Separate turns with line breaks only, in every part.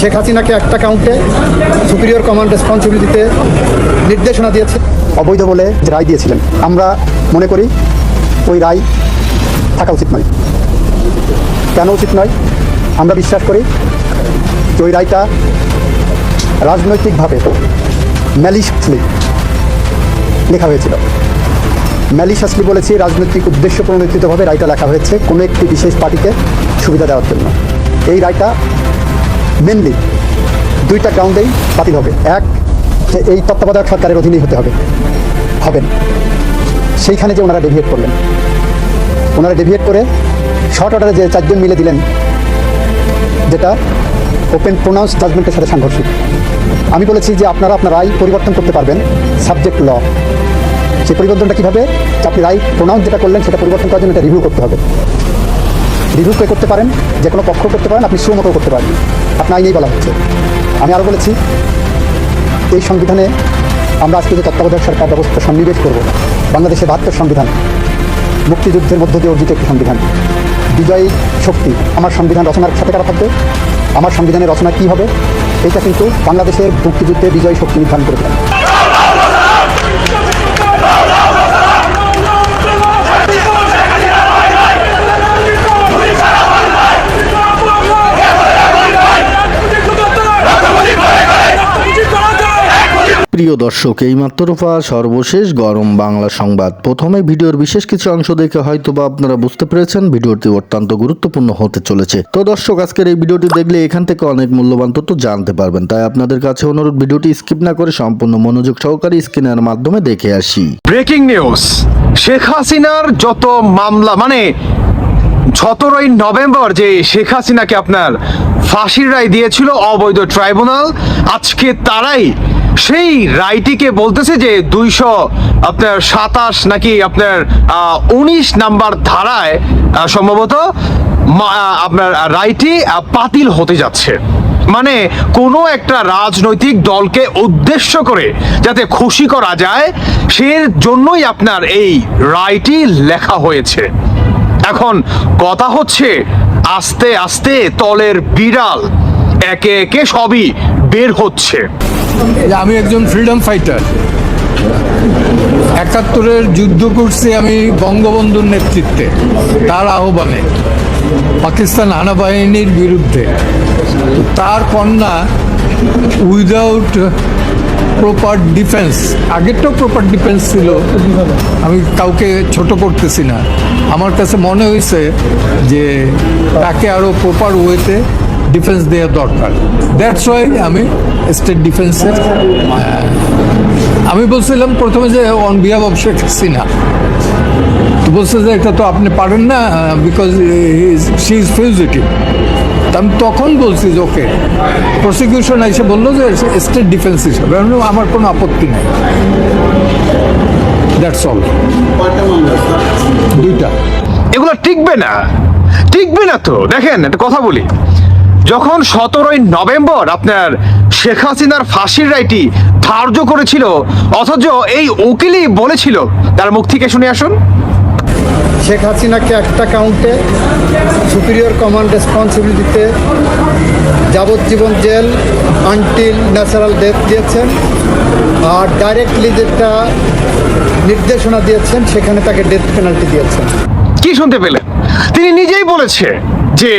শেখ হাসিনাকে একটা কাউন্টে superior command রেসপন্সিবিলিটিতে নির্দেশনা দিয়েছে। অবৈধ বলে রায় দিয়েছিলেন। আমরা মনে করি ওই রায় থাকা উচিত নয়। কেন উচিত নয়? আমরা বিশ্বাস করি যে ওই রায়টা রাজনৈতিকভাবে ম্যালিশাসলি লেখা হয়েছিল। ম্যালিশাসলি বলেছি রাজনৈতিক উদ্দেশ্য প্রণোদিতভাবে রায়টা লেখা হয়েছে কোনো একটি বিশেষ পার্টিকে সুবিধা দেওয়ার জন্য। এই রায়টা মেনলি দুইটা গ্রাউন্ডেই বাতিল হবে। এক, যে এই তত্ত্বাবধায়ক সরকারের অধীনেই হতে হবে। হবেন। সেইখানে যে ওনারা ডেভিয়েট করলেন। ওনারা ডেভিয়েট করে শর্ট অর্ডারে যে চারজন মিলে দিলেন, যেটা ওপেন প্রোনাউন্স জাজমেন্টের সাথে সাংঘর্ষিক। আমি বলেছি যে আপনারা আপনার রায় পরিবর্তন করতে পারবেন সাবজেক্ট ল সেই পরিবর্তনটা কীভাবে? আপনি রায় প্রোনাউন্স যেটা করলেন, সেটা পরিবর্তন করার জন্য এটা রিভিউ করতে হবে। রিভিউ করতে পারেন যে কোনো পক্ষ করতে পারেন, আপনি সুমতো করতে পারেন। আপনার আইনেই বলা হচ্ছে। আমি আরও বলেছি, এই সংবিধানে আমরা আজকে যে তত্ত্বাবধায়ক সরকার ব্যবস্থা সন্নিবেশ করব, বাংলাদেশের বাহাত্তর সংবিধান, মুক্তিযুদ্ধের মধ্য দিয়ে অর্জিত একটি সংবিধান, বিজয়ী শক্তি, আমার সংবিধান রচনার সাথে কারা থাকবে, আমার সংবিধানের রচনা কী হবে এটা কিন্তু বাংলাদেশের মুক্তিযুদ্ধে বিজয়ী শক্তি নির্ধারণ করে
প্রিয় দর্শক, এইমাত্র পাওয়া সর্বশেষ গরম বাংলা সংবাদ। প্রথমে ভিডিওর বিশেষ কিছু অংশ দেখে হয়তো বা আপনারা বুঝতে পেরেছেন, ভিডিওটি অত্যন্ত গুরুত্বপূর্ণ হতে চলেছে। তো দর্শক, আজকের এই ভিডিওটি দেখলে এখান থেকে অনেক মূল্যবান তথ্য জানতে পারবেন। তাই আপনাদের কাছে অনুরোধ, ভিডিওটি স্কিপ না করে সম্পূর্ণ মনোযোগ সহকারে স্ক্রিনের মাধ্যমে দেখে আসি।
ব্রেকিং নিউজ, শেখ হাসিনার যত মামলা মানে সতেরোই নভেম্বর যে শেখ হাসিনাকে আপনার ফাঁসির রায় দিয়েছিল অবৈধ ট্রাইব্যুনাল, আজকে তারাই সেই রায়টিকে বলতেছে যে দুইশো আপনার সাতাশ নাকি আপনার উনিশ নাম্বার ধারায় সম্ভবত আপনার রায়টি আহ, বাতিল হতে যাচ্ছে। মানে কোনো একটা রাজনৈতিক দলকে উদ্দেশ্য করে যাতে খুশি করা যায় সে জন্যই আপনার এই রায়টি লেখা হয়েছে। এখন কথা হচ্ছে আস্তে আস্তে তলের বিড়াল একে একে সবই বের হচ্ছে।
যে আমি একজন ফ্রিডম ফাইটার একাত্তরের যুদ্ধ করছি আমি বঙ্গবন্ধুর নেতৃত্বে, তার আহ্বানে, পাকিস্তান হানাবাহিনীর বিরুদ্ধে। তার কন্যা উইদাউট প্রপার ডিফেন্স আগেরটাও প্রপার ডিফেন্স ছিল, আমি কাউকে ছোট করতেছি না। আমার কাছে মনে হয়েছে যে তাকে আরও প্রপার ওয়েতে ডিফেন্স দেওয়া দরকার। দ্যাটস ওয়াই আমি স্টেট ডিফেন্সের আমি বলছিলাম প্রথমে যে on behalf of Sheikh Hasina তো বলছে যে এটা তো আপনি পারেন না বিকজ শি ইজ ফিউজিটিভ আমি তখন বলছি যে ওকে প্রসিকিউশন এসে বলল যে স্টেট ডিফেন্স হিসাবে। আমি আমার কোনো আপত্তি নেই। দ্যাটস অল দুইটা।
এগুলো টিকবে না। টিকবে না তো। দেখেন, একটা কথা বলি। যখন সতেরোই নভেম্বর আপনার শেখ হাসিনার ফাঁসির রায়টি ধার্য করেছিল অথচ এই উকিলই বলেছিল। তার মুখ থেকে শুনে আসুন।
শেখ হাসিনাকে একটা কাউন্টে সুপিরিয়র কমান্ড রেসপন্সিবিলিটিতে যাবজ্জীবন জেল আনটিল ন্যাচারাল ডেথ দিয়েছেন। আর ডাইরেক্টলি যেটা নির্দেশনা দিয়েছেন সেখানে তাকে ডেথ পেনাল্টি দিয়েছেন।
কি শুনতে পেলেন? তিনি নিজেই বলেছে যে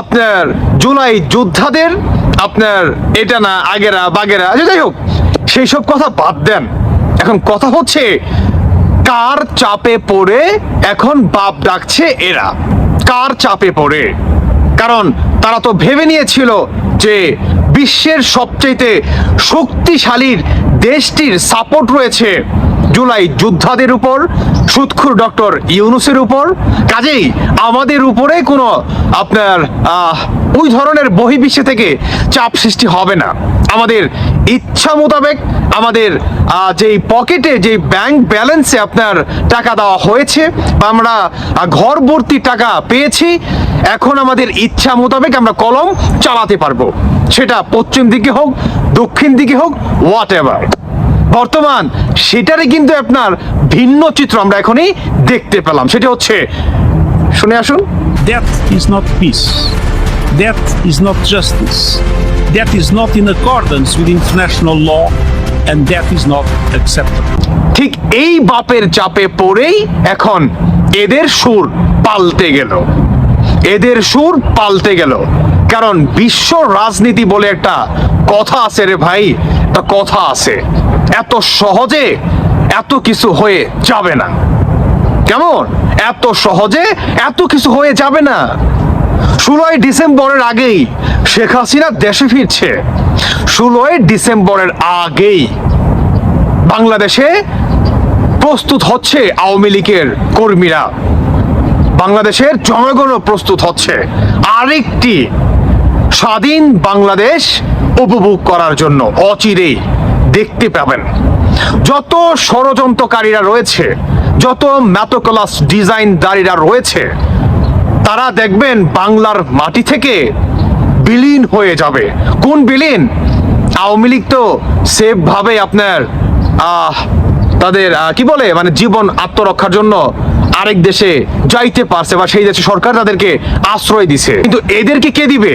আপনার জুলাই যোদ্ধাদের, আপনার এটা না, আগেরা, বাগেরা যে যাই হোক, সেই সব কথা বাদ দেন। এখন কথা হচ্ছে, কার চাপে পড়ে এখন বাপ ডাকছে এরা? কার চাপে পড়ে? কারণ তারা তো ভেবে নিয়েছিল যে বিশ্বের সবচেয়ে শক্তিশালীর দেশটির সাপোর্ট রয়েছে। জুলাই যোদ্ধাদের উপর, সুৎখুর ডক্টর ইউনুসের উপর। কাজেই আমাদের উপরে কোনো আপনার ওই ধরনের বহির্বিশ্বে থেকে চাপ সৃষ্টি হবে না। আমাদের ইচ্ছা মোতাবেক আমাদের যেই পকেটে যেই ব্যাংক ব্যালেন্সে আপনার টাকা দেওয়া হয়েছে বা আমরা ঘর ভর্তি টাকা পেয়েছি, এখন আমাদের ইচ্ছা মোতাবেক আমরা কলম চালাতে পারব। সেটা পশ্চিম দিকে হোক, দক্ষিণ দিকে হোক হোয়াট এভার বর্তমান সেটারই কিন্তু আপনার ভিন্ন চিত্র আমরা এখনই দেখতে পেলাম সেটা হচ্ছে শুনে আসুন
Death is not peace. Death is not justice. That is not in accordance with international law and that is not acceptable.
ঠিক এই বাপের চাপে পড়েই এখন এদের সুর পাল্টে গেল এদের সুর পাল্টে গেল কারণ বিশ্ব রাজনীতি বলে একটা কথা আছে রে ভাই একটা কথা আছে এত সহজে এত কিছু হয়ে যাবে না। কেমন? এত সহজে এত কিছু হয়ে যাবে না। ষোলোই ডিসেম্বরের আগেই শেখ হাসিনা দেশে ফিরছে। ষোলোই ডিসেম্বরের আগেই বাংলাদেশে প্রস্তুত হচ্ছে আওয়ামী লীগের কর্মীরা। বাংলাদেশের জনগণও প্রস্তুত হচ্ছে আরেকটি স্বাধীন বাংলাদেশ উপভোগ করার জন্য, অচিরেই। দেখতে পাবেন। যত ষড়যন্ত্রকারীরা রয়েছে, যত ম্যাথোকলাস ডিজাইনদারীরা রয়েছে, তারা দেখবেন বাংলার মাটি থেকে বিলীন হয়ে যাবে। কোন বিলীন? আওয়ামী লীগ তো সেফ ভাবে আপনার তাদের কি বলে মানে জীবন আত্মরক্ষার জন্য আরেক দেশে যাইতে পারছে বা সেই দেশে সরকার তাদেরকে আশ্রয় দিছে। কিন্তু এদেরকে কে দিবে?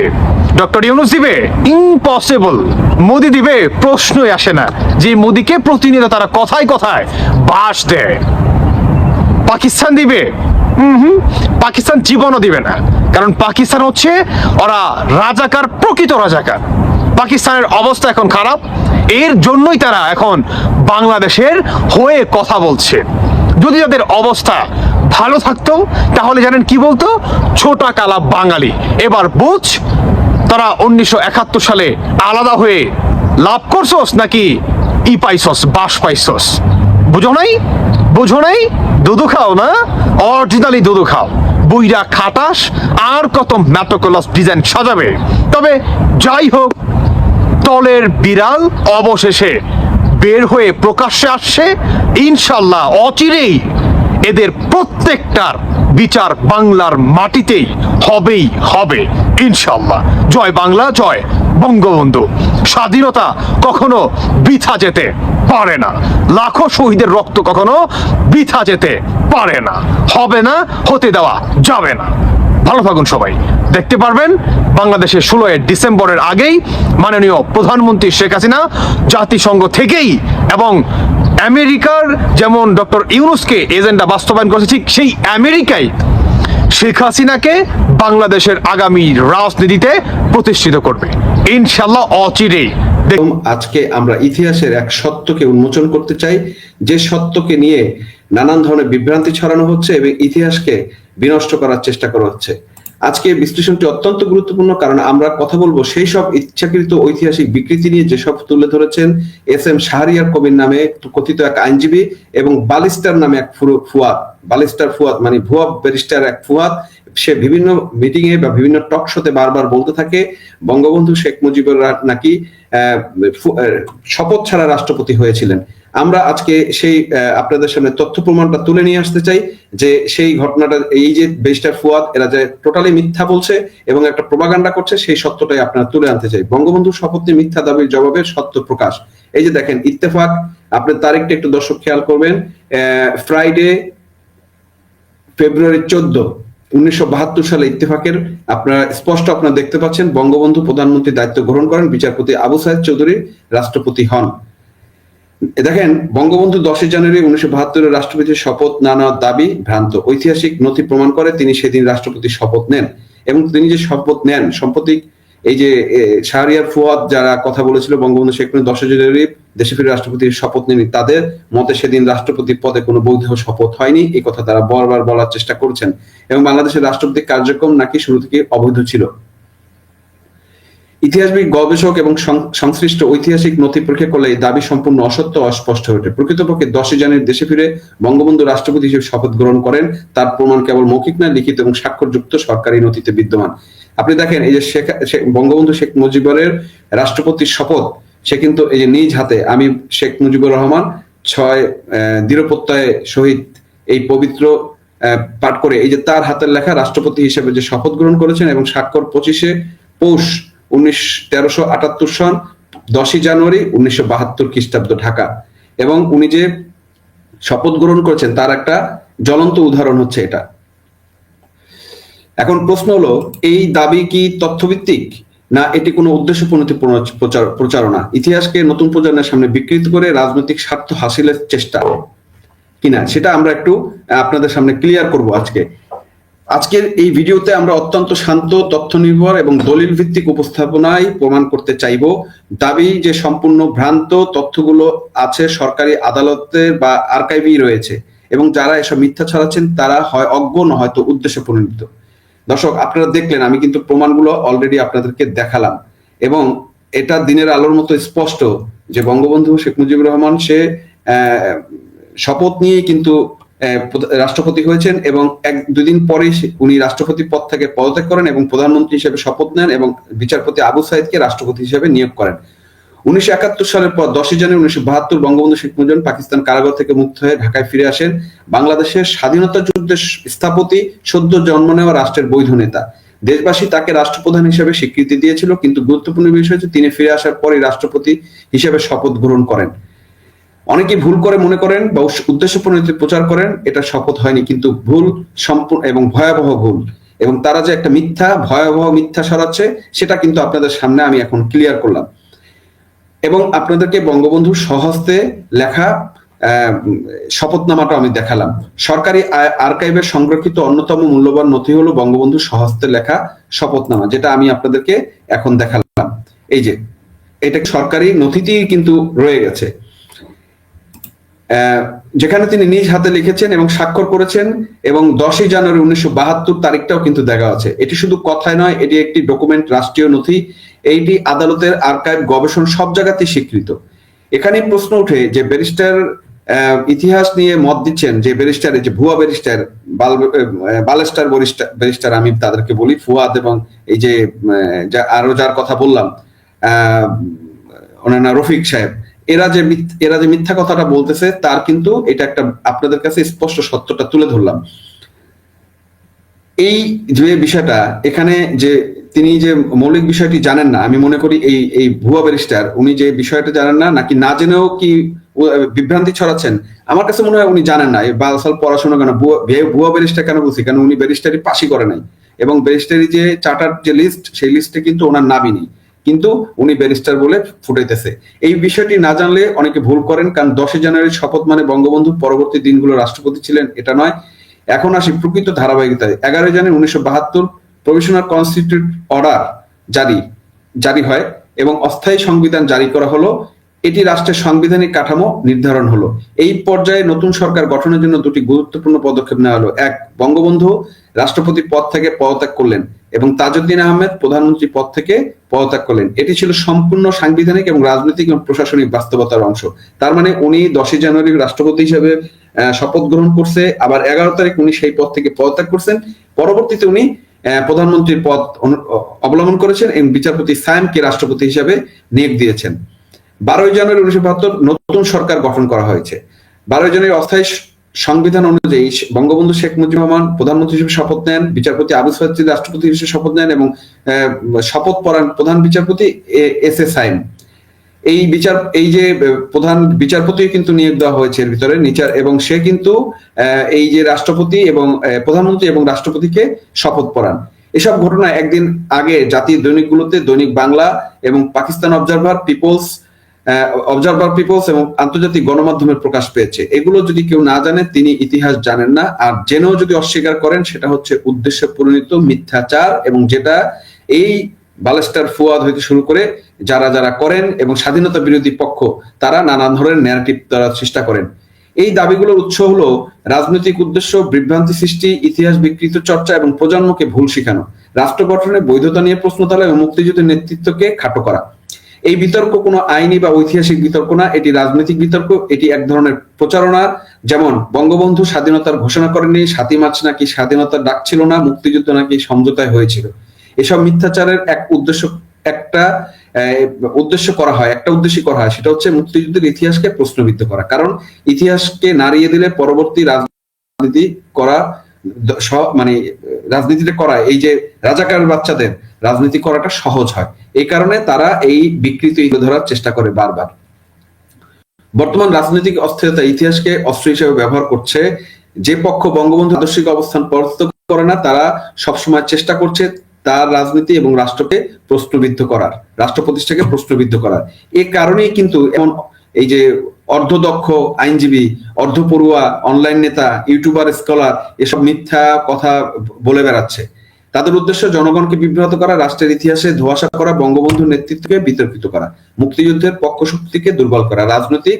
ডক্টর ইউনুস দিবে? ইম্পসিবল মোদি দিবে? প্রশ্নই আসে না। যে মোদিকে প্রতিনিয়ত তারা কথায় কথায় বাস দেয়। পাকিস্তান দিবে? পাকিস্তান জীবনও দিবে না। কারণ পাকিস্তান হচ্ছে ওরা রাজাকার, প্রকৃত রাজাকার। পাকিস্তানের অবস্থা এখন খারাপ। এর জন্যই তারা এখন বাংলাদেশের হয়ে কথা বলছে। যদি তাদের অবস্থা ভালো থাকতো, তাহলে জানেন কি বলতো? ছোটা কালা বাঙালি। এবার বুঝ তারা উনিশশো একাত্তর সালে আলাদা হয়ে লাভ করছস নাকি ই পাইছস, বাস পাইছস? বুঝো নাই? বুঝো নাই? দুধু খাও না? অরিজিনালি দুধু খাও। বুইরা খাটাস, আর কত ম্যাটোকলাস ডিজাইন সাজাবে। তবে যাই হোক, তলের বিড়াল অবশেষে বের হয়ে প্রকাশ্যে আসছে। ইনশাল্লাহ অচিরেই এদের প্রত্যেকটার বিচার বাংলার মাটিতেই হবেই হবে ইনশাল্লাহ জয় বাংলা, জয় বঙ্গবন্ধু। স্বাধীনতা কখনো বৃথা যেতে পারে না। লাখো শহীদের রক্ত কখনো বৃথা যেতে পারে না। হবে না, হতে দেওয়া যাবে না। ভালো থাকুন সবাই। দেখতে পারবেন, বাংলাদেশের ষোলোই ডিসেম্বরের আগেই মাননীয় প্রধানমন্ত্রী শেখ হাসিনা জাতিসংঘ থেকেই এবং আমেরিকার যেমন ডক্টর ইউনুসকে এজেন্ডা বাস্তবায়ন করেছে, ঠিক সেই আমেরিকায় শেখ হাসিনাকে বাংলাদেশের আগামী রাজনীতিতে প্রতিষ্ঠিত করবে। ইনশাল্লাহ
অচিরে আজকে আমরা ইতিহাসের এক সত্যকে উন্মোচন করতে চাই। যে সত্যকে নিয়ে নানান ধরনের বিভ্রান্তি ছড়ানো হচ্ছে এবং ইতিহাসকে বিনষ্ট করার চেষ্টা করা হচ্ছে। আজকে বিশ্লেষণটি অত্যন্ত গুরুত্বপূর্ণ, কারণ আমরা কথা বলব সেই সব ইচ্ছাকৃত ঐতিহাসিক বিকৃতি নিয়ে যেসব তুলে ধরেছেন এস এম শাহরিয়ার কবির নামে কথিত এক আইনজীবী এবং বালিস্টার নামে এক ফুয়াদ। বালিস্টার ফুয়াদ মানে ভুয়া ব্যারিস্টার এক ফুয়াদ। সে বিভিন্ন মিটিং এ বা বিভিন্ন টক শোতে বারবার বলতে থাকে, বঙ্গবন্ধু শেখ মুজিবুর নাকি শপথ ছাড়া রাষ্ট্রপতি হয়েছিলেন। আমরা আজকে সেই আপনাদের সামনে তথ্য প্রমাণটা তুলে নিয়ে আসতে চাই যে সেই ঘটনাটা এই যে বেস্টার ফুয়াদ, এরা যে টোটালি মিথ্যা বলছে এবং একটা প্রবাগান্ডা করছে, সেই সত্যটাই আপনারা তুলে আনতে চাই। বঙ্গবন্ধু শপথ মিথ্যা দাবির জবাবে সত্য প্রকাশ। এই যে দেখেন, ইত্তেফাক, আপনার তারিখটা একটু দর্শক খেয়াল করবেন ফ্রাইডে ফেব্রুয়ারি চোদ্দ, উনিশশো বাহাত্তর সালে ইত্তেফাকের, আপনারা স্পষ্ট আপনারা দেখতে পাচ্ছেন, বঙ্গবন্ধু প্রধানমন্ত্রী দায়িত্ব গ্রহণ করেন বিচারপতি আবু সাহেদ চৌধুরী, রাষ্ট্রপতি হন। দেখেন, বঙ্গবন্ধু দশই জানুয়ারি উনিশশো বাহাত্তরের রাষ্ট্রপতির শপথ না নেওয়ার দাবি ভ্রান্ত। ঐতিহাসিক নথি প্রমাণ করে তিনি সেদিন রাষ্ট্রপতির শপথ নেন এবং তিনি যে শপথ নেন সম্প্রতি এই যে শাহরিয়ার ফুয়াদ যারা কথা বলেছিল বঙ্গবন্ধু শেখ মুজিব দশই জানুয়ারি দেশে ফিরে রাষ্ট্রপতির শপথ নেনি তাদের মতে সেদিন রাষ্ট্রপতি পদে কোনো বৈধ শপথ হয়নি। এই কথা তারা বারবার বলার চেষ্টা করছেন। এবং বাংলাদেশের রাষ্ট্রপতি কার্যক্রম নাকি শুরু থেকে অবৈধ ছিল। ইতিহাসবিদ, গবেষক এবং সংশ্লিষ্ট ঐতিহাসিক নথি পরীক্ষা করলে এই দাবি সম্পূর্ণ অসত্য অস্পষ্ট হয়ে ওঠে। প্রকৃতপক্ষে দশই জানুয়ারি দেশে ফিরে বঙ্গবন্ধু রাষ্ট্রপতি হিসেবে শপথ গ্রহণ করেন। তার প্রমাণ কেবল মৌখিক না লিখিত এবং স্বাক্ষরযুক্ত সরকারি নথিতে বিদ্যমান। আপনি দেখেন, এই যে শেখ বঙ্গবন্ধু শেখ মুজিবুরের রাষ্ট্রপতির শপথ, সে কিন্তু এই যে নিজ হাতে আমি শেখ মুজিবুর রহমান ছয় দৃঢ়প্রত্যয়ে সহিত এই পবিত্র পাঠ করে এই যে তার হাতের লেখা রাষ্ট্রপতি হিসেবে যে শপথ গ্রহণ করেছেন এবং স্বাক্ষর পঁচিশে পৌষ উনিশ, তেরোশো আটাত্তর সন দশই জানুয়ারি উনিশশো বাহাত্তর খ্রিস্টাব্দ ঢাকা। এবং উনি যে শপথ গ্রহণ করেছেন, তার একটা জ্বলন্ত উদাহরণ হচ্ছে এটা। এখন প্রশ্ন হলো, এই দাবি কি তথ্যভিত্তিক না এটি কোনো উদ্দেশ্য প্রণীত প্রচার- প্রচারণা? ইতিহাসকে নতুন প্রজন্মের সামনে বিকৃত করে রাজনৈতিক স্বার্থ হাসিলের চেষ্টা। কিনা? সেটা আমরা একটু আপনাদের সামনে ক্লিয়ার করব আজকে। আজকের এই ভিডিওতে আমরা অত্যন্ত শান্ত তথ্য নির্ভর এবং দলিল ভিত্তিক উপস্থাপনায় প্রমাণ করতে চাইব। দাবি যে সম্পূর্ণ ভ্রান্ত তথ্যগুলো আছে সরকারি আদালতের বা আর্কাইভেই রয়েছে এবং যারা এসব মিথ্যা ছড়াচ্ছেন তারা হয় অজ্ঞ, না হয়তো উদ্দেশ্য প্রণীত দর্শক, আপনারা দেখলেন, আমি কিন্তু প্রমাণগুলো অলরেডি আপনাদেরকে দেখালাম এবং এটা দিনের আলোর মতো স্পষ্ট যে বঙ্গবন্ধু শেখ মুজিবুর রহমান, সে শপথ নিয়েই কিন্তু রাষ্ট্রপতি হয়েছেন এবং এক, দুদিন পরেই সে- উনি রাষ্ট্রপতি পদ থেকে পদত্যাগ করেন এবং প্রধানমন্ত্রী হিসেবে শপথ নেন এবং বিচারপতি আবু সাইদকে রাষ্ট্রপতি হিসেবে নিয়োগ করেন। উনিশশো একাত্তর সালের পর দশই জানুয়ারি উনিশশো বাহাত্তর বঙ্গবন্ধু শেখ মুজিবুর পাকিস্তান কারাগার থেকে মুক্ত হয়ে ঢাকায় ফিরে আসেন। বাংলাদেশের স্বাধীনতা যুদ্ধের স্থাপতি, সদ্য জন্ম নেওয়া রাষ্ট্রের বৈধ নেতা। দেশবাসী তাকে রাষ্ট্রপ্রধান হিসেবে স্বীকৃতি দিয়েছিল, কিন্তু গুরুত্বপূর্ণ বিষয় হচ্ছে তিনি ফিরে আসার পরই রাষ্ট্রপতি হিসেবে শপথ গ্রহণ করেন। অনেকে ভুল করে মনে করেন বা উদ্দেশ্য প্রণীত প্রচার করেন, এটা শপথ হয়নি, কিন্তু ভুল সম্পূর্ণ এবং ভয়াবহ ভুল। এবং তারা যে একটা মিথ্যা, ভয়াবহ মিথ্যা সরাচ্ছে সেটা কিন্তু আপনাদের সামনে আমি এখন ক্লিয়ার করলাম। এবং আপনাদেরকে বঙ্গবন্ধু স্বহস্তে লেখা শপথনামাটা আমি দেখালাম। সরকারি আর্কাইভের সংরক্ষিত অন্যতম মূল্যবান নথি হলো বঙ্গবন্ধু স্বহস্তে লেখা শপথনামা, যেটা আমি আপনাদেরকে এখন দেখালাম। এই যে, এটা সরকারি নথিতেই কিন্তু রয়ে গেছে। যেখানে তিনি নিজ হাতে লিখেছেন এবং স্বাক্ষর করেছেন, এবং দশই জানুয়ারি উনিশশো বাহাত্তর তারিখটাও কিন্তু দেখা আছে। এটি শুধু কথায় নয়, এটি একটি ডকুমেন্ট, রাষ্ট্রীয় নথি। এইটি আদালতের আর্কাইভ, গবেষণা, সব জায়গাতেই স্বীকৃত। এখানে প্রশ্ন উঠে যে ব্যারিস্টার ইতিহাস নিয়ে মত দিচ্ছেন যে ব্যারিস্টার, এই যে ভুয়া ব্যারিস্টার, বাল বালেস্টার ব্যারিস্টার আমি তাদেরকে বলি, ফুয়াদ এবং এই যে আরও যার কথা বললাম ওনার রফিক সাহেব। এরা যে এরা যে মিথ্যা কথাটা বলতেছে, তার কিন্তু এটা একটা আপনাদের কাছে স্পষ্ট সত্যটা তুলে ধরলাম। এই যে বিষয়টা, এখানে যে তিনি যে মৌলিক বিষয়টি জানেন না, আমি মনে করি এই এই ভুয়া ব্যারিস্টার, উনি যে বিষয়টা জানেন না, নাকি না জেনেও কি বিভ্রান্তি ছড়াচ্ছেন, আমার কাছে মনে হয় উনি জানেন না। বালসাল পড়াশোনা কেন ভুয়া ব্যারিস্টার কেন বলছি? কেন উনি ব্যারিস্টারি পাশই করে নাই? এবং ব্যারিস্টারি যে চার্টার যে লিস্ট, সেই লিস্টে কিন্তু ওনার নামই নেই। কিন্তু উনি ব্যারিস্টার বলে ফুটাইতেছে। এই বিষয়টি না জানলে অনেকে ভুল করেন, কারণ দশই জানুয়ারির শপথ মানে বঙ্গবন্ধু পরবর্তী দিনগুলো রাষ্ট্রপতি ছিলেন, এটা নয়। এখন আসি প্রকৃত ধারাবাহিকতায়। এগারোই জানুয়ারি উনিশশো বাহাত্তর প্রভিশনাল কনস্টিটিউট অর্ডার জারি জারি হয় এবং অস্থায়ী সংবিধান জারি করা হলো। এটি রাষ্ট্রের সাংবিধানিক কাঠামো নির্ধারণ হলো। এই পর্যায়ে নতুন সরকার গঠনের জন্য দুটি গুরুত্বপূর্ণ পদক্ষেপ নেওয়া হলো। এক, বঙ্গবন্ধু রাষ্ট্রপতি পদ থেকে পদত্যাগ করলেন। এবং তাজউদ্দিন আহমেদ প্রধানমন্ত্রী পদ থেকে পদত্যাগ করলেন। এটি ছিল সম্পূর্ণ সাংবিধানিক এবং রাজনৈতিক এবং প্রশাসনিক বাস্তবতার অংশ। তার মানে উনি দশই জানুয়ারি রাষ্ট্রপতি হিসেবে শপথ গ্রহণ করছে, আবার এগারো তারিখ উনি সেই পদ থেকে পদত্যাগ করছেন। পরবর্তীতে উনি প্রধানমন্ত্রীর পদ অবলম্বন করেছেন এবং বিচারপতি সায়েমকে রাষ্ট্রপতি হিসেবে নিয়োগ দিয়েছেন। বারোই জানুয়ারি উনিশশো বাহাত্তর নতুন সরকার গঠন করা হয়েছে। বারোই জানুয়ারি অস্থায়ী সংবিধান অনুযায়ী বঙ্গবন্ধু শেখ মুজিবুর রহমান প্রধানমন্ত্রী হিসেবে শপথ নেন, বিচারপতি আবু সাইদ রাষ্ট্রপতি হিসেবে শপথ নেন এবং শপথ পড়ান প্রধান বিচারপতি এস এ সাইম এই বিচার, এই যে প্রধান বিচারপতি কিন্তু নিয়োগ দেওয়া হয়েছে এর ভিতরে, নিচার, এবং সে কিন্তু এই যে রাষ্ট্রপতি এবং প্রধানমন্ত্রী এবং রাষ্ট্রপতিকে শপথ পড়ান। এসব ঘটনা একদিন আগে জাতীয় দৈনিকগুলোতে দৈনিক বাংলা এবং Pakistan observer, people's observer people's এবং আন্তর্জাতিক গণমাধ্যমে প্রকাশ পেয়েছে। এগুলো যদি কেউ না জানে, তিনি ইতিহাস জানেন না। আর জেনেও যদি অস্বীকার করেন, সেটা হচ্ছে উদ্দেশ্য পরিণত মিথ্যাচার এবং যেটা এই বালেস্টার ফুয়াদ হইতে শুরু করে যারা যারা করেন এবং স্বাধীনতা বিরোধী পক্ষ, তারা নানান ধরনের ন্যারেটিভ তারা চেষ্টা করেন। এই দাবিগুলোর উৎস হলো রাজনৈতিক উদ্দেশ্য, বিভ্রান্তি সৃষ্টি, ইতিহাস বিকৃত চর্চা এবং প্রজন্মকে ভুল শেখানো। রাষ্ট্র গঠনের বৈধতা নিয়ে প্রশ্ন তোলা এবং মুক্তিযুদ্ধের নেতৃত্বকে খাটো করা। এই বিতর্ক কোনো আইনি বা ঐতিহাসিক বিতর্ক না, এটি রাজনৈতিক বিতর্ক, এটি এক ধরনের প্রচারণা। যেমন, বঙ্গবন্ধু স্বাধীনতার ঘোষণা করেননি, সাতই মার্চ নাকি স্বাধীনতার ডাক ছিল না, মুক্তিযুদ্ধ নাকি সমঝোতায় হয়েছিল। এসব মিথ্যাচারের এক উদ্দেশ্য, একটা উদ্দেশ্য করা হয়, একটা উদ্দেশ্য করা হয়, সেটা হচ্ছে মুক্তিযুদ্ধের ইতিহাসকে প্রশ্নবিদ্ধ করা। কারণ, ইতিহাসকে নাড়িয়ে দিলে পরবর্তী রাজনীতি করা মানে আহ, রাজনীতিটা করা এই যে রাজাকার বাচ্চাদের রাজনীতি করাটা সহজ হয়। এই কারণে তারা এই বিকৃতি ধরার চেষ্টা করে বারবার। বর্তমান রাজনৈতিক অস্থিরতা ইতিহাসকে অস্ত্র হিসেবে ব্যবহার করছে। যে পক্ষ বঙ্গবন্ধু আদর্শিক অবস্থান পরাস্ত করে না তারা সবসময় চেষ্টা করছে তার রাজনীতি এবং রাষ্ট্রকে প্রশ্নবিদ্ধ করার রাষ্ট্র প্রতিষ্ঠাকে প্রশ্নবিদ্ধ করার। এ কারণেই কিন্তু এমন এই যে অর্ধদক্ষ আইনজীবী, অর্ধপড়ুয়া অনলাইন নেতা ইউটিউবার স্কলার এসব মিথ্যা কথা বলে বেড়াচ্ছে। তাদের উদ্দেশ্য জনগণকে বিভ্রান্ত করা, রাষ্ট্রের ইতিহাসে ধোয়াশা করা, বঙ্গবন্ধুর নেতৃত্বকে বিতর্কিত করা, মুক্তিযুদ্ধের পক্ষ শক্তিকে দুর্বল করা, রাজনৈতিক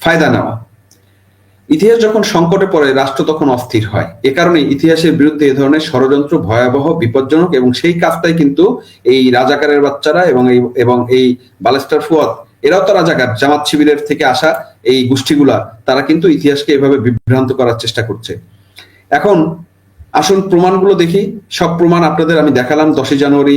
ফায়দা নেওয়া। ইতিহাস যখন সংকটে পড়ে, রাষ্ট্র তখন অস্থির হয়। এ কারণে ইতিহাসের বিরুদ্ধে এ ধরনের ষড়যন্ত্র ভয়াবহ, বিপজ্জনক এবং সেই কাজটাই কিন্তু এই রাজাকারের বাচ্চারা এবং এই এবং এই বালেস্টার ফুয়াদ এরাও তো রাজাকার, জামাত শিবিরের থেকে আসা এই গোষ্ঠীগুলা, তারা কিন্তু ইতিহাসকে এভাবে বিভ্রান্ত করার চেষ্টা করছে। এখন আসুন প্রমাণগুলো দেখি। সব প্রমাণ আপনাদের আমি দেখালাম। দশই জানুয়ারি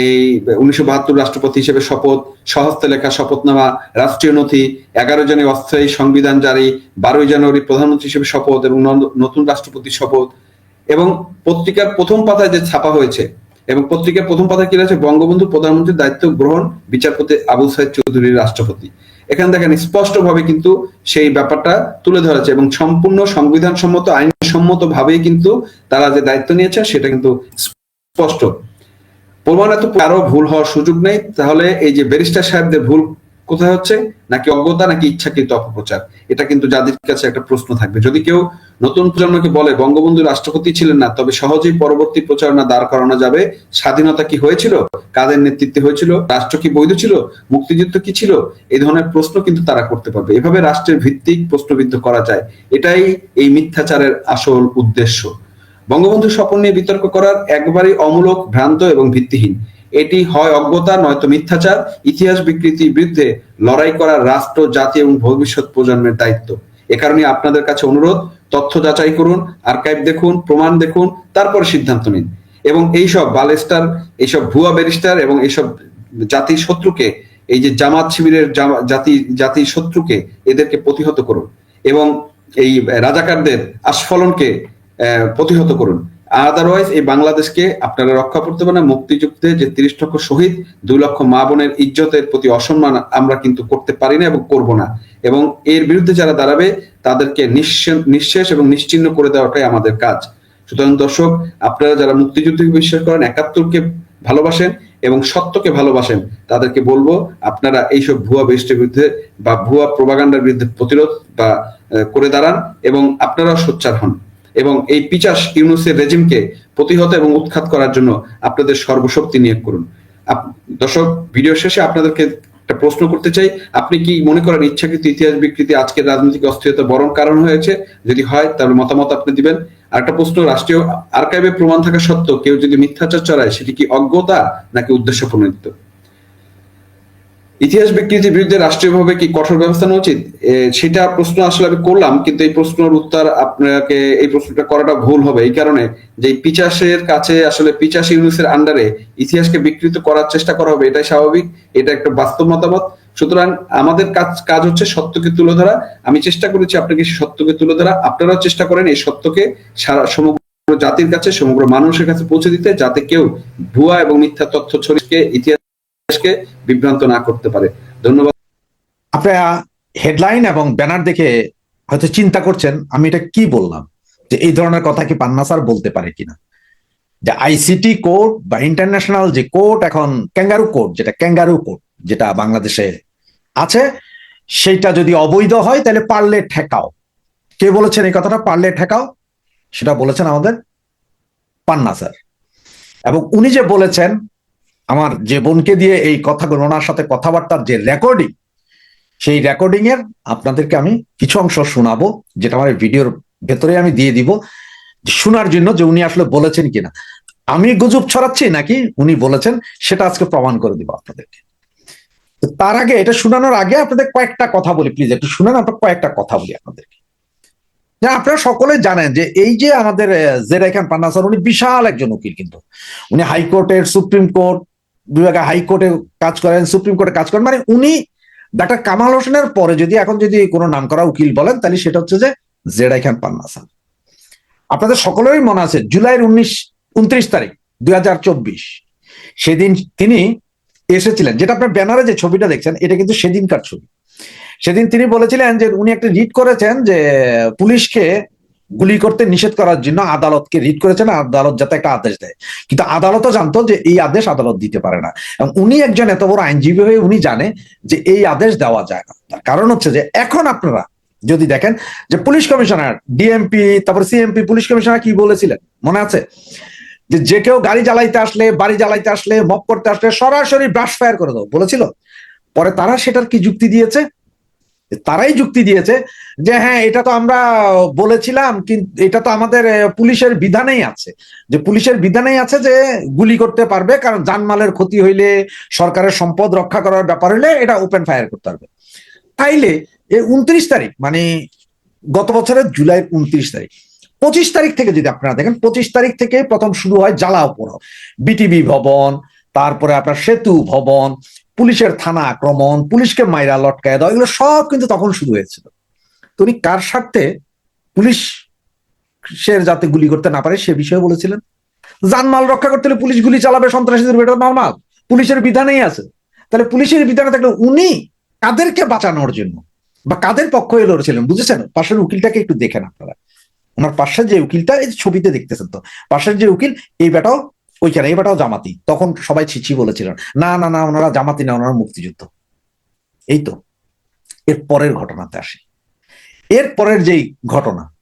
এই উনিশশো বাহাত্তর রাষ্ট্রপতি হিসেবে শপথ, সহস্তে লেখা শপথনামা, রাষ্ট্রীয় নথি, এগারো জানুয়ারি অস্থায়ী সংবিধান জারি, বারোই জানুয়ারি প্রধানমন্ত্রী হিসেবে শপথ এবং নতুন রাষ্ট্রপতির শপথ এবং পত্রিকার প্রথম পাতায় যে ছাপা হয়েছে এবং পত্রিকার প্রথম পাতা কি রয়েছে? বঙ্গবন্ধু প্রধানমন্ত্রীর দায়িত্ব গ্রহণ বিচারপতি আবু সাইদ চৌধুরীর রাষ্ট্রপতি। এখানে দেখেন, স্পষ্টভাবে কিন্তু সেই ব্যাপারটা তুলে ধরেছে এবং সম্পূর্ণ সংবিধান সম্মত আইনসম্মত ভাবেই কিন্তু তারা যে দায়িত্ব নিয়েছে সেটা কিন্তু স্পষ্ট। প্রমাণ এত কারও ভুল হওয়ার সুযোগ নেই। তাহলে এই যে ব্যারিস্টার সাহেবদের ভুল কোথায় হচ্ছে? নাকি অজ্ঞতা, নাকি ইচ্ছাকৃত অপপ্রচার? এটা কিন্তু যাদের কাছে একটা প্রশ্ন থাকবে। যদি কেউ নতুন প্রজন্মকে বলে, বঙ্গবন্ধু রাষ্ট্রপতি ছিলেন না, তবে সহজেই পরবর্তী প্রচারণা দাঁড় করানো যাবে। স্বাধীনতা কি হয়েছিল? কাদের নেতৃত্বে হয়েছিল? রাষ্ট্র কি বৈধ ছিল? মুক্তিযুদ্ধ কি ছিল? এই ধরনের প্রশ্ন কিন্তু তারা করতে পারবে। এভাবে রাষ্ট্রের ভিত্তিক প্রশ্নবিদ্ধ করা যায়। এটাই এই মিথ্যাচারের আসল উদ্দেশ্য। বঙ্গবন্ধু স্বপন নিয়ে বিতর্ক করার একবারই অমূলক ভ্রান্ত এবং ভিত্তিহীন। এটি হয় অজ্ঞতা, নয়তো মিথ্যাচার। ইতিহাস বিকৃতির বিরুদ্ধে লড়াই করার রাষ্ট্র, জাতি এবং ভবিষ্যৎ প্রজন্মের দায়িত্ব। এ কারণে আপনাদের কাছে অনুরোধ, তথ্য যাচাই করুন, আর্কাইভ দেখুন, প্রমাণ দেখুন, তারপরে সিদ্ধান্ত নিন। এবং এইসব বালেস্টার, এইসব ভুয়া ব্যারিস্টার এবং এইসব জাতির শত্রুকে, এই যে জামাত শিবিরের জাতি, জাতির শত্রুকে এদেরকে প্রতিহত করুন এবং এই রাজাকারদের আস্ফলনকে প্রতিহত করুন। আদারওয়াইজ এই বাংলাদেশকে আপনারা রক্ষা করতে পারেন। মুক্তিযুদ্ধে যে তিরিশ লক্ষ শহীদ, দুই লক্ষ মা বোনের ইজ্জতের প্রতি অসম্মান আমরা কিন্তু করতে পারি না এবং করব না এবং এর বিরুদ্ধে যারা দাঁড়াবে, তাদেরকে নিঃশেষ এবং নিশ্চিহ্ন করে দেওয়াটাই আমাদের কাজ সুতরাং দর্শক, আপনারা যারা মুক্তিযুদ্ধকে বিশ্বাস করেন, একাত্তরকে ভালোবাসেন এবং সত্যকে ভালোবাসেন, তাদেরকে বলব, আপনারা এইসব ভুয়া বেস্টের বিরুদ্ধে বা ভুয়া প্রবাগান্ডার বিরুদ্ধে প্রতিরোধ বা করে দাঁড়ান এবং আপনারাও সোচ্চার হন এবং এই পিচাস ইউনুসের রেজিমকে প্রতিহত এবং উৎখাত করার জন্য আপনাদের সর্বশক্তি নিয়োগ করুন। দর্শক ভিডিও শেষে আপনাদেরকে একটা প্রশ্ন করতে চাই, আপনি কি মনে করেন ইচ্ছাকৃত ইতিহাস বিকৃতি আজকের রাজনৈতিক অস্থিরতা বরং কারণ হয়েছে? যদি হয়, তাহলে মতামত আপনি দিবেন। আর একটা প্রশ্ন, রাষ্ট্রীয় আর্কাইভে প্রমাণ থাকা সত্ত্বেও কেউ যদি মিথ্যাচার চড়ায়, সেটি কি অজ্ঞতা নাকি উদ্দেশ্য প্রণোদিত? ইতিহাস বিকৃতির বিরুদ্ধে রাষ্ট্রীয়ভাবে কি কঠোর ব্যবস্থা নেওয়া উচিত? সেটা প্রশ্ন আসলে আমি করলাম, কিন্তু এই প্রশ্নের উত্তর আপনাকে এই প্রশ্নটা করাটা ভুল হবে। এই কারণে যে পিচাসের কাছে আসলে পিচাস ইউনুসের আন্ডারে ইতিহাসকে বিকৃত করার চেষ্টা করা হবে, এটাই স্বাভাবিক, এটা একটা বাস্তব মতামত। সুতরাং আমাদের কাজ কাজ হচ্ছে সত্যকে তুলে ধরা। আমি চেষ্টা করেছি আপনাকে সত্যকে তুলে ধরা। আপনারাও চেষ্টা করেন এই সত্যকে সারা সমগ্র জাতির কাছে, সমগ্র মানুষের কাছে পৌঁছে দিতে, যাতে কেউ ভুয়া এবং মিথ্যা তথ্য ছড়িয়ে ইতিহাসকে বিভ্রান্ত না করতে পারে। ধন্যবাদ।
আপনারা হেডলাইন এবং ব্যানার দেখে হয়তো চিন্তা করছেন, আমি এটা কি বললাম? যে এই ধরনের কথা কি পান্না স্যার বলতে পারে কিনা? যে আইসিটি কোড বা ইন্টারন্যাশনাল যে কোড এখন ক্যাঙ্গারু কোড যেটা ক্যাঙ্গারু কোড যেটা বাংলাদেশে আছে, সেইটা যদি অবৈধ হয়, তাহলে পারলে ঠেকাও। কে বলেছেন এই কথাটা? পারলে ঠেকাও। সেটা বলেছেন আমাদের পান্না স্যার। এবং উনি যে বলেছেন আমার যে বোনকে দিয়ে এই কথাগুলো, ওনার সাথে কথাবার্তার যে রেকর্ডিং সেই রেকর্ডিং এর আপনাদেরকে আমি কিছু অংশ শোনাবো, যেটা আমার ভিডিওর ভেতরে আমি দিয়ে দিব শোনার জন্য যে উনি আসলে বলেছেন কিনা। আমি গুজব ছড়াচ্ছি নাকি উনি বলেছেন, সেটা আজকে প্রমাণ করে দিব আপনাদেরকে। তার আগে, এটা শোনানোর আগে আপনাদের কয়েকটা কথা বলি প্লিজ একটু শুনেন আপনার কয়েকটা কথা বলি আপনাদেরকে। আপনারা সকলে জানেন যে এই যে আমাদের জেরা খান পান্না স্যার, উনি বিশাল একজন উকিল কিন্তু। উনি হাইকোর্টের সুপ্রিম কোর্ট বিভাগে হাইকোর্টে কাজ করেন সুপ্রিম কোর্টে কাজ করেন মানে উনি ডাক্তার কামাল হোসেনের পরে যদি এখন যদি কোনো নাম করা উকিল বলেন, তাহলে সেটা হচ্ছে যে জেডাই খান পান্না স্যার। আপনাদের সকলেরই মনে আছে, জুলাইয়ের উনিশ, উনত্রিশ তারিখ, দুই হাজার চব্বিশ। সেদিন তিনি এসেছিলেন, যেটা আপনার ব্যানারে যে ছবিটা দেখছেন, এটা কিন্তু সেদিনকার ছবি। সেদিন তিনি বলেছিলেন যে উনি একটা রিট করেছেন যে পুলিশকে গুলি করতে নিষেধ করার জন্য আদালতকে রিট করেছেন আদালত যাতে একটা আদেশ দেয়। কিন্তু আদালতও জানতো যে এই আদেশ আদালত দিতে পারে না। এবং উনি একজন এত বড় আইনজীবী হয়ে উনি জানে যে এই আদেশ দেওয়া যায় না। তার কারণ হচ্ছে যে এখন আপনারা যদি দেখেন যে পুলিশ কমিশনার, ডিএমপি, তারপর সিএমপি, পুলিশ কমিশনার কি বলেছিলেন? মনে আছে? যে যে কেউ গাড়ি জ্বালাইতে আসলে, বাড়ি জ্বালাইতে আসলে মপ করতে আসলে সরাসরি ব্রাশ ফায়ার করে দেবো। বলেছিল? পরে তারা সেটার কি যুক্তি দিয়েছে? তারাই যুক্তি দিয়েছে যে হ্যাঁ এটা তো আমরা বলেছিলাম, কিন্তু এটা তো আমাদের পুলিশের বিধানেই আছে। যে, পুলিশের বিধানেই আছে যে, গুলি করতে পারবে, কারণ জানমালের ক্ষতি হইলে, সরকারের সম্পদ রক্ষা করার ব্যাপার হলে এটা ওপেন ফায়ার করতে পারবে। তাইলে এই উনত্রিশ তারিখ মানে গত বছরের জুলাই উনত্রিশ তারিখ, পঁচিশ তারিখ থেকে যদি আপনারা দেখেন, পঁচিশ তারিখ থেকে প্রথম শুরু হয় জ্বালাও পোড়াও। বিটিভি ভবন, তারপরে আপনার সেতু ভবন পুলিশের থানা আক্রমণ, পুলিশকে মাইরা লটকায় দেওয়া, এগুলো সব কিন্তু তখন শুরু হয়েছিল। তো উনি কার স্বার্থে পুলিশ সে যাতে গুলি করতে না পারে সে বিষয়ে বলেছিলেন। জানমাল রক্ষা করতে হলে পুলিশ গুলি চালাবে, সন্ত্রাসীদের এটা নর্মাল পুলিশের বিধানেই আছে। তাহলে পুলিশের বিধানে থাকলে উনি কাদেরকে বাঁচানোর জন্য বা কাদের পক্ষ হয়ে লড়েছিলেন, বুঝেছেন? পাশের উকিলটাকে একটু দেখেন আপনারা। ওনার পাশের যে উকিলটা এই ছবিতে দেখতেছেন তো, পাশের যে উকিল, এই বেটাও ওইখানে এই বেটাও জামাতি। তখন সবাই ছিছি বলেছিলেন, না না না, ওনারা জামাতি না, ওনারা মুক্তিযুদ্ধ। এই তো, এর পরের ঘটনাতে আসি। এর পরের যেই ঘটনা,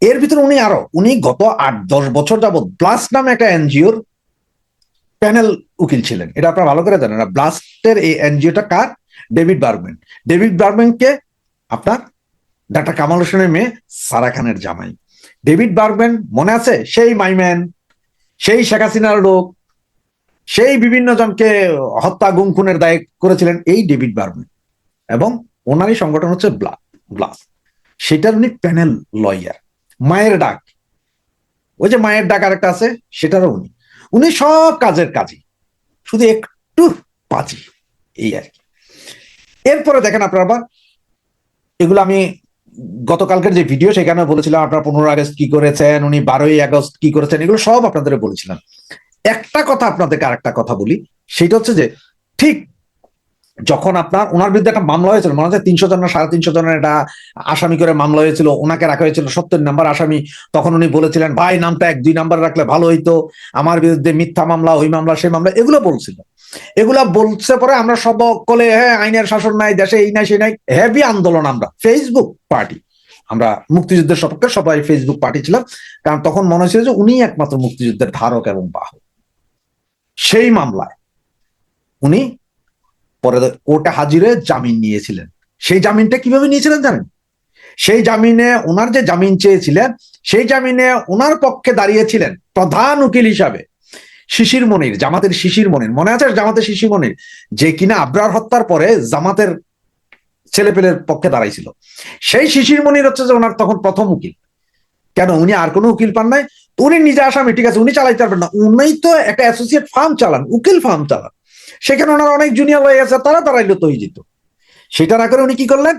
এর ভিতরে উনি আরও, উনি গত আট, দশ বছর যাবৎ ব্লাস্ট নামে একটা এনজিওর প্যানেল উকিল ছিলেন। এটা আপনারা ভালো করে জানেন ব্লাস্টের এই এনজিওটা কার? David Bergman. ডেভিড বার্গম্যানকে আপনার ডাক্তার কামাল হোসেনের মেয়ে সারা খানের জামাই। ডেভিড বার্গম্যান, মনে আছে? সেই মাইম্যান। সেই শেখ হাসিনার লোক, সেই বিভিন্ন জনকে হত্যা গুম খুনের দায় করেছিলেন এই ডেভিড বার্গম্যান এবং ওনারই সংগঠন হচ্ছে ব্লা ব্লাস। সেটার উনি প্যানেল লয়ার, মায়ের ডাক। ওই যে মায়ের ডাক আরেকটা আছে, সেটারও উনি। উনি সব কাজের কাজই, শুধু একটু পাজি, এই আর কি। এরপরে দেখেন আপনারা আবার, এগুলো আমি গতকালকের যে ভিডিও সেখানে বলেছিলাম আপনারা পনেরো আগস্ট কি করেছেন, উনি বারোই আগস্ট কি করেছেন, এগুলো সব আপনাদের বলেছিলাম। একটা কথা আপনাদেরকে আরেকটা কথা বলি, সেটা হচ্ছে যে, ঠিক যখন আপনার ওনার বিরুদ্ধে একটা মামলা হয়েছিল, মনে হচ্ছে তিনশো জন না সাড়ে তিনশো জনের একটা আসামি করে মামলা হয়েছিল ওনাকে রাখা হয়েছিল সত্তর নাম্বার আসামি, তখন উনি বলেছিলেন, ভাই, নামটা এক, দুই নাম্বার রাখলে ভালো হইতো, আমার বিরুদ্ধে মিথ্যা মামলা, ওই মামলা, সেই মামলা, এগুলো বলছিল। এগুলা বলছে পরে আমরা সকলে হ্যাঁ আইনের শাসন নাই, দেশে এই নাই, সেই নাই। হেভি আন্দোলন আমরা ফেসবুক পার্টি আমরা মুক্তিযুদ্ধের সপক্ষে সবাই ফেসবুক পার্টি ছিলাম, কারণ তখন মনে হয়েছিল যে উনি একমাত্র মুক্তিযুদ্ধের ধারক এবং বাহক। সেই মামলায় উনি পরে কোর্টে হাজিরে জামিন নিয়েছিলেন। সেই জামিনটা কীভাবে নিয়েছিলেন জানেন? সেই জামিনে ওনার যে জামিন চেয়েছিলেন, সেই জামিনে ওনার পক্ষে দাঁড়িয়েছিলেন প্রধান উকিল হিসাবে শিশির মনির, জামাতের শিশির মনির। মনে আছে জামাতের শিশির মনির? যে কিনা আবরার হত্যার পরে জামাতের ছেলেপেলের পক্ষে দাঁড়াইছিল। সেই শিশির মনির হচ্ছে যে ওনার তখন প্রথম উকিল। কেন? উনি আর কোনো উকিল পান নাই। উনি নিজে আসামি, ঠিক আছে? উনি চালাইতে পারবেন না। উনি তো একটা অ্যাসোসিয়েট ফার্ম চালান, উকিল ফার্ম চালান। সেখানে ওনার অনেক জুনিয়র হয়ে গেছে, তারা দাঁড়াইলে তো। হয়ে যেত সেটা না করে উনি কি করলেন?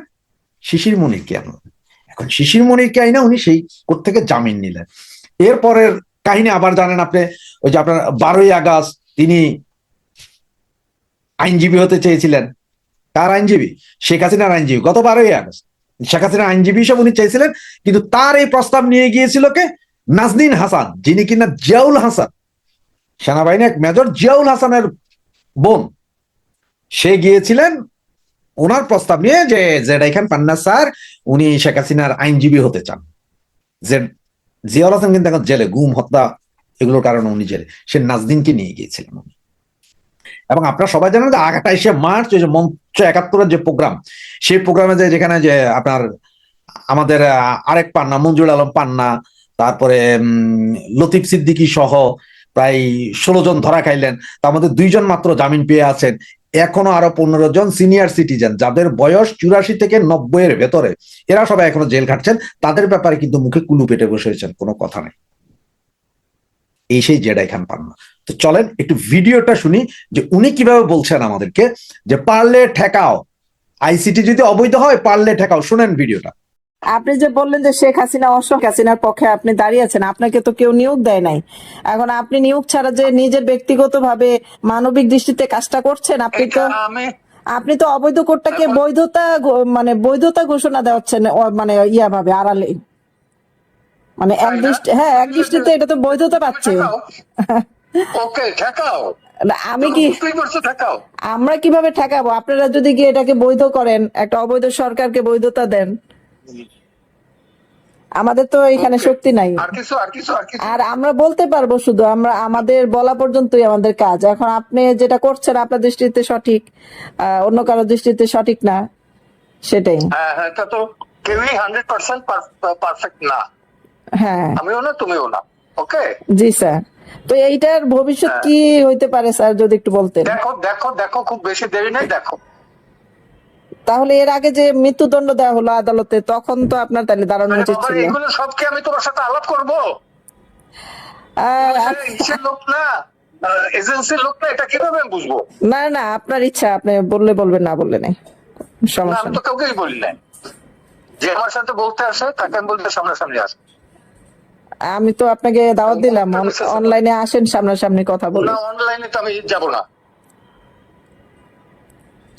শিশির মনিরকে আনলেন। এখন শিশির মনিরকে আইনা উনি সেই কোর্ট থেকে জামিন নিলেন। এরপরের কাহিনী আবার জানেন আপনি, ওই যে আপনার বারোই আগস্ট তিনি আইনজীবী হতে চেয়েছিলেন। কার আইনজীবী? শেখ হাসিনার আইনজীবী, গত বারোই আগস্ট। শেখ হাসিনার আইনজীবী হিসেবে উনি চেয়েছিলেন, কিন্তু তার এই প্রস্তাব নিয়ে গিয়েছিল কে? নাজনীন হাসান, যিনি কিনা জিয়াউল হাসান। সেনাবাহিনী এক মেজর জিয়াউল হাসানের বোন, সে গিয়েছিলেন ওনার প্রস্তাব নিয়ে যে জেডাই খান পান্না স্যার, উনি শেখ হাসিনার আইনজীবী হতে চান। যে জিয়াউল হাসান কিন্তু এখন জেলে, গুম, হত্যা এগুলোর কারণে উনি জেলে। সে নাজদিনকে নিয়ে গিয়েছিলেন উনি। এবং আপনারা সবাই জানেন যে আঠাইশে মার্চ ওই যে মঞ্চ একাত্তরের যে প্রোগ্রাম, সেই প্রোগ্রামে যে যেখানে যে আপনার আমাদের আরেক পান্না, মঞ্জুর আলম পান্না, তারপরে লতিফ সিদ্দিকী সহ প্রায় ষোলো জন ধরা খাইলেন। তার মধ্যে দুইজন মাত্র জামিন পেয়ে আছেন। এখনও আরও পনেরো জন সিনিয়র সিটিজেন, যাদের বয়স চুরাশি থেকে নব্বই এর ভেতরে। এরা সবাই এখনও জেল খাটছেন। তাদের ব্যাপারে কিন্তু মুখে কুলু পেটে বসে হয়েছেন কোনো কথা নেই। এই সেই জেডাই খান পান্না। তো চলেন একটু ভিডিওটা শুনি যে উনি কীভাবে বলছেন আমাদেরকে যে পারলে ঠেকাও। আইসিটি যদি অবৈধ হয়, পারলে ঠেকাও। শুনেন ভিডিওটা।
আপনি যে বললেন যে শেখ হাসিনা অশোক হাসিনার পক্ষে আপনি দাঁড়িয়েছেন আপনাকে তো কেউ নিয়োগ দেয় নাই। এখন আপনি নিয়োগ ছাড়া যে নিজের ব্যক্তিগত ভাবে মানবিক দৃষ্টিতে কাজটা করছেন আপনি তো আপনি তো অবৈধ কোর্টটাকে বৈধতা মানে বৈধতা ঘোষণা দেওয়াচ্ছেন মানে ইয়া ভাবে আড়ালে। মানে এক দৃষ্টি হ্যাঁ এক দৃষ্টিতে এটা তো বৈধতা পাচ্ছে।
ওকে ঠেকাও।
আমি কি আমরা কীভাবে ঠেকাবো? আপনারা যদি গিয়ে এটাকে বৈধ করেন একটা অবৈধ সরকারকে বৈধতা দেন আমাদের তো এখানে শক্তি নাই।
আর
আমরা বলতে পারব শুধু আমরা আমাদের বলা পর্যন্তই আমাদের কাজ। এখন আপনি যেটা করছেন আপনার দৃষ্টিতে সঠিক অন্য কারও দৃষ্টিতে সঠিক না সেটাই।
হ্যাঁ হ্যাঁ এটা তো কেউই হান্ড্রেড পার্সেন্ট পারফেক্ট না।
হ্যাঁ।
আমিও না তুমিও না। ওকে
জি স্যার। তো এইটার ভবিষ্যৎ কি হইতে পারে স্যার যদি একটু বলতেন?
দেখো দেখো দেখো খুব বেশি দেরি নেই দেখো।
তাহলে এর আগে যে মৃত্যুদণ্ড দেওয়া হলো আদালতে তখন তো আপনার তাহলে দাঁড়ানো উচিত ছিল।
এগুলো সব কি আমি তোমার সাথে আলাপ করব? লোক না? এজেন্সির লোক না এটা কীভাবে বুঝব?
না না আপনার ইচ্ছা আপনি বললে বলবেন না বললে নেই।
না
সমস্যা
আমি তো কাউকেই বলি নাই। যে আমার সাথে বলতে আসে তাকে আমি বলতে সামনাসামনি আসে।
আমি তো আপনাকে দাওয়াত দিলাম অনলাইনে আসেন সামনাসামনি কথা বলে
না অনলাইনে তো আমি যাব না।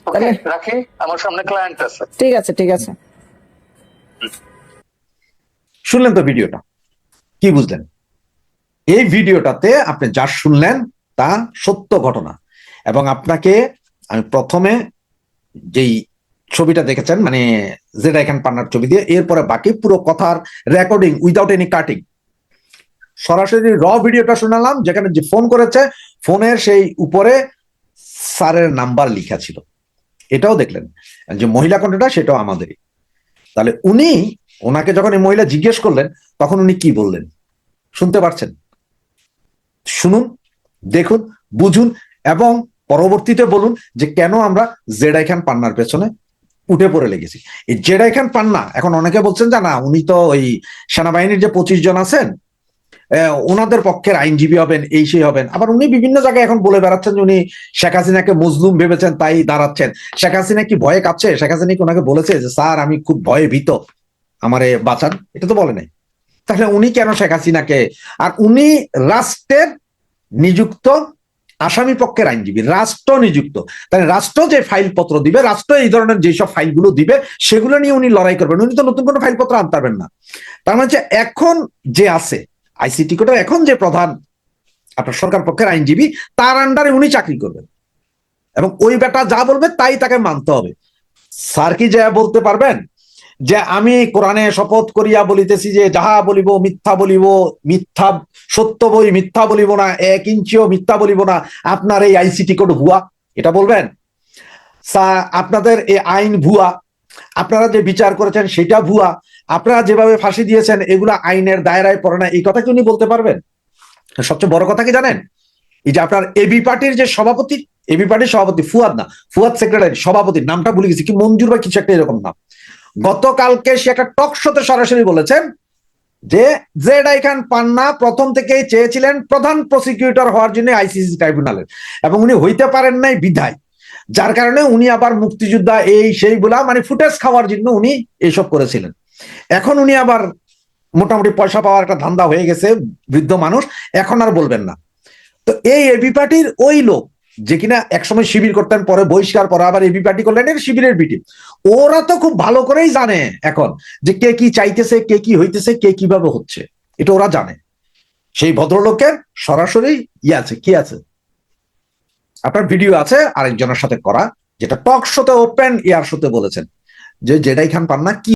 ওকে রাখি আমার সামনে ক্লায়েন্ট আছে।
ঠিক আছে ঠিক আছে।
শুনলেন তো ভিডিওটা? কি বুঝলেন? এই ভিডিওটাতে আপনি যা শুনলেন তা সত্য ঘটনা। এবং আপনাকে আমি প্রথমে যেই ছবিটা দেখেছেন মানে জেড আইখান পান্নার ছবি দিয়ে এরপরে বাকি পুরো কথার রেকর্ডিং উইদাউট এনি কাটিং সরাসরি র ভিডিওটা শোনালাম যেখানে যে ফোন করেছে ফোনের সেই উপরে স্যারের নাম্বার লেখা ছিল। এটাও দেখলেন যে মহিলা কণ্ঠটা সেটাও আমাদেরই। তাহলে উনি, ওনাকে যখন এই মহিলা জিজ্ঞেস করলেন, তখন উনি কি বললেন? শুনতে পারছেন? শুনুন, দেখুন, বুঝুন এবং পরবর্তীতে বলুন যে কেন আমরা জেডাই খান পান্নার পেছনে উঠে পড়ে লেগেছি। এই জেডাই খান পান্না, এখন অনেকে বলছেন যে না, উনি তো ওই সেনাবাহিনীর যে পঁচিশ জন আছেন ওনাদের পক্ষের আইনজীবী হবেন, এই সেই হবেন। আবার উনি বিভিন্ন জায়গায় এখন বলে বেড়াচ্ছেন যে উনি শেখ হাসিনাকে মজলুম ভেবেছেন, তাই দাঁড়াচ্ছেন। শেখ হাসিনা কি ভয়ে কাঁপছে শেখ হাসিনা কি ওনাকে বলেছে যে, স্যার, আমি খুব ভয়ে ভীত। আমারে বাঁচান? এটা তো বলে নাই। তাহলে উনি কেন শেখ হাসিনাকে? আর উনি রাষ্ট্রের নিযুক্ত আসামি পক্ষের আইনজীবী, রাষ্ট্র নিযুক্ত। তাহলে রাষ্ট্র যে ফাইল পত্র দিবে, রাষ্ট্র এই ধরনের যেসব ফাইলগুলো দিবে, সেগুলো নিয়ে উনি লড়াই করবেন। উনি তো নতুন কোনো ফাইল পত্র আনতে পারবেন না। তার মানে এখন যে আছে আইসিটি কোটা এখন যে প্রধান আপনার সরকার পক্ষের আইনজীবী, তার আন্ডারে উনি চাকরি করবেন। এবং ওই বেটা যা বলবে তাই তাকে মানতে হবে। স্যার কি যা বলতে পারবেন? যে আমি কোরআনে শপথ করিয়া বলিতেছি যে যাহা বলিব মিথ্যা বলিব, মিথ্যা সত্য বই মিথ্যা বলিব না, এক ইঞ্চিও মিথ্যা বলিব না, আপনার এই আইসিটি কোড ভুয়া, এটা বলবেন? আপনাদের এই আইন ভুয়া আপনারা যে বিচার করেছেন সেটা ভুয়া। আপনারা যেভাবে ফাঁসি দিয়েছেন, এগুলা আইনের দায়রায় পড়ে না। এই কথা কি উনি বলতে পারবেন? সবচেয়ে বড় কথা কি জানেন? এই যে আপনার এবি পার্টির যে সভাপতি এবি পার্টির সভাপতি ফুয়াদ না, ফুয়াদ সেক্রেটারি সভাপতির নামটা ভুলে গেছি, কি মঞ্জুর বা কিছু একটা এরকম নাম। গতকালকে সে একটা টক শোতে সরাসরি বলেছেন যে জেড আই খান পান্না প্রথম থেকেই চেয়েছিলেন প্রধান প্রসিকিউটর হওয়ার জন্য আইসিসি ট্রাইব্যুনালের। এবং উনি হইতে পারেন নাই বিধায়। যার কারণে উনি আবার মুক্তিযোদ্ধা এই সেই বলা মানে ফুটেজ খাওয়ার জন্য উনি এইসব করেছিলেন। এখন উনি আবার মোটামুটি পয়সা পাওয়ার একটা ধান্দা হয়ে গেছে, বৃদ্ধ মানুষ। এখন আর বলবেন না। তো এই এবি পার্টির ওই লোক, যে কিনা একসময় শিবির করতেন, পরে বহিষ্কার পরে আবার এবি পার্টি করলেন, এর শিবিরের বিটি ওরা তো খুব ভালো করেই জানে এখন যে কে কি চাইতেছে, কে কি হইতেছে, কে কীভাবে হচ্ছে। এটা ওরা জানে। সেই ভদ্রলোকের সরাসরি ইয়ে আছে, কি আছে? আপনার ভিডিও আছে আরেকজনের সাথে করা, যেটা টক শোতে ওপেন ইয়ার শোতে বলেছেন। যে জেডাই খান পান্না কি